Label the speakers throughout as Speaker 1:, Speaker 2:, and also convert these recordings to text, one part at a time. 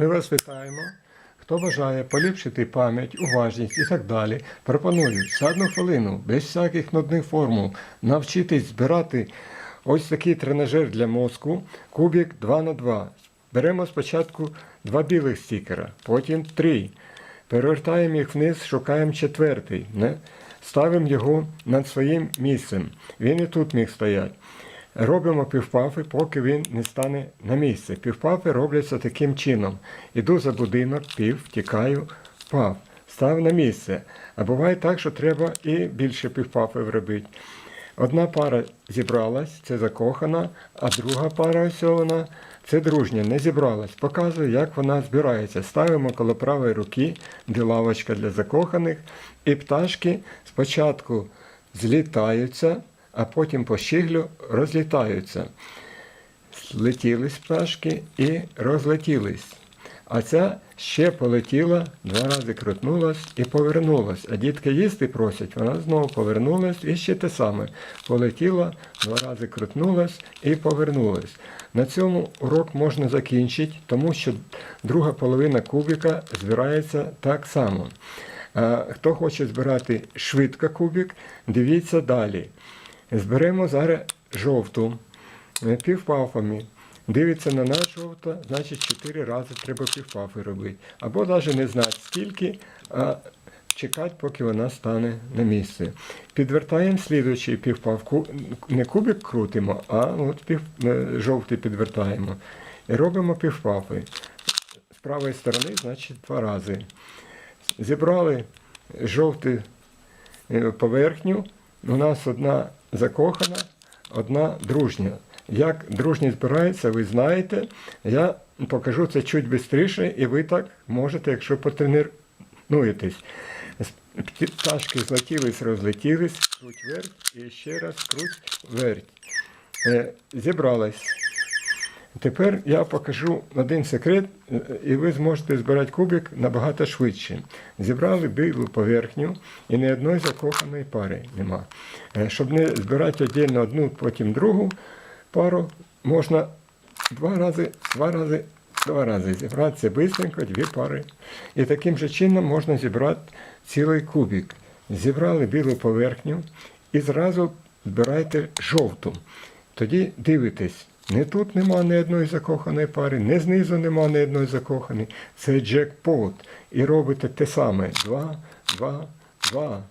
Speaker 1: Ми вас вітаємо. Хто бажає поліпшити пам'ять, уважність і так далі, пропоную за одну хвилину, без всяких нудних формул, навчитись збирати ось такий тренажер для мозку, кубик 2 на 2 Беремо спочатку два білих стікера, потім три. Перевертаємо їх вниз, шукаємо четвертий. Не? Ставимо його над своїм місцем. Він і тут міг стояти. Робимо півпафи, поки він не стане на місце. Півпафи робляться таким чином. Іду за будинок, пів, втікаю, пав, став на місце. А буває так, що треба і більше півпафів робити. Одна пара зібралась, це закохана, а друга пара ось це дружня, не зібралась. Показую, як вона збирається. Ставимо коло правої руки, де лавочка для закоханих, і пташки спочатку злітаються, а потім по щіглю розлітаються. Злетілись пташки і розлетілись. А ця ще полетіла, два рази крутнулась і повернулась. А дітки їсти просять, вона знову повернулась і ще те саме. Полетіла, два рази крутнулась і повернулась. На цьому урок можна закінчити, тому що друга половина кубика збирається так само. Хто хоче збирати швидко кубик, дивіться далі. Зберемо зараз жовту е, півпафами. Дивиться на наш жовта, значить 4 рази треба півпафи робити. Або навіть не знати скільки, а чекати, поки вона стане на місце. Підвертаємо слідуючий півпав. Не кубик крутимо, а от пів, е, жовтий підвертаємо. І робимо півпафи. З правої сторони, значить, два рази. Зібрали жовтий е, поверхню. У нас одна закохана, одна дружня. Як дружні збираються, ви знаєте. Я покажу це чуть швидше, і ви так можете, якщо потренуєтесь. Пташки злетілись, розлетілись, круть верть і ще раз круть верть. Зібрались. Зібралась. Тепер я покажу один секрет, е, і ви зможете збирати кубик набагато швидше. Зібрали білу поверхню і ні одної закоханої пари нема. Е, Щоб не збирати віддільно одну, потім другу пару, можна два рази, два рази, два рази зібрати це бистренько, дві пари. І таким же чином можна зібрати цілий кубик. Зібрали білу поверхню і зразу збирайте жовту. Тоді дивитесь, не тут нема ні одної закоханої пари, не знизу нема ні одної закоханої. Це джекпот. І робите те саме. Два, два, два.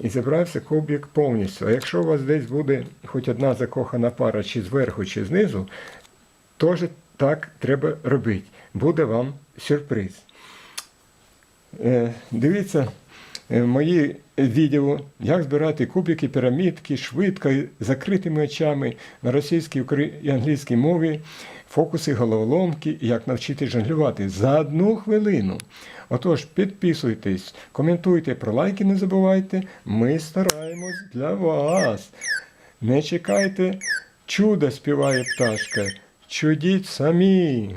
Speaker 1: І зібрався кубик повністю. А якщо у вас десь буде хоч одна закохана пара, чи зверху, чи знизу, теж так треба робити. Буде вам сюрприз. Е, дивіться е, мої відео, як збирати кубики, пірамідки швидко, закритими очами на російській і англійській мові, фокуси, головоломки, і як навчити жонглювати за одну хвилину. Отож, підписуйтесь, коментуйте, про лайки не забувайте. Ми стараємось для вас. Не чекайте, чудо співає пташка. Чудіть самі.